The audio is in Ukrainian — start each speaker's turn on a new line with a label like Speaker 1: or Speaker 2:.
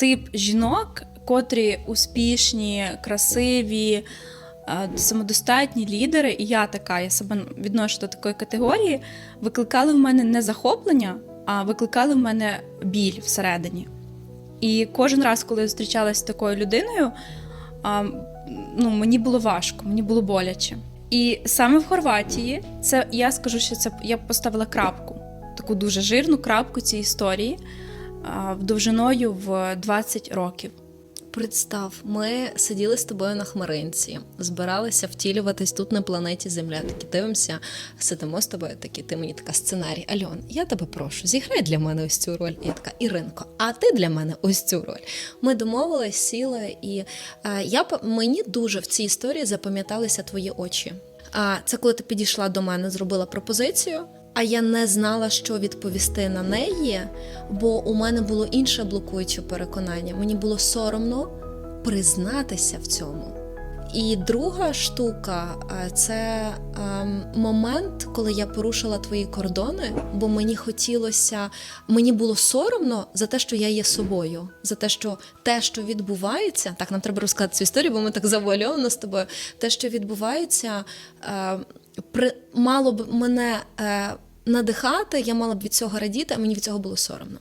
Speaker 1: тип жінок, котрі успішні, красиві, е, самодостатні лідери, і я така, я себе відношу до такої категорії, викликали в мене не захоплення, а викликали в мене біль всередині. І кожен раз, коли я зустрічалася з такою людиною, ну, мені було важко, мені було боляче. І саме в Хорватії, це я скажу, що це я поставила крапку, таку дуже жирну крапку цій історії довжиною в 20 років.
Speaker 2: Представ, ми сиділи з тобою на хмаринці, збиралися втілюватись тут на планеті Земля. Такі дивимося, сидимо з тобою. Такі, ти мені така сценарій. Альон, я тебе прошу, зіграй для мене ось цю роль. Я така, Іринко, а ти для мене ось цю роль. Ми домовились, сіли, і е, я мені дуже в цій історії запам'яталися твої очі. А це коли ти підійшла до мене, зробила пропозицію. А я не знала, що відповісти на неї, бо у мене було інше блокуюче переконання. Мені було соромно признатися в цьому. І друга штука це момент, коли я порушила твої кордони, бо мені хотілося, мені було соромно за те, що я є собою, за те, що те, що відбувається, так нам треба розказати цю історію, бо ми так завуальовано з тобою. Те, що відбувається, при, мало б мене е, надихати, я мала б від цього радіти, а мені від цього було соромно.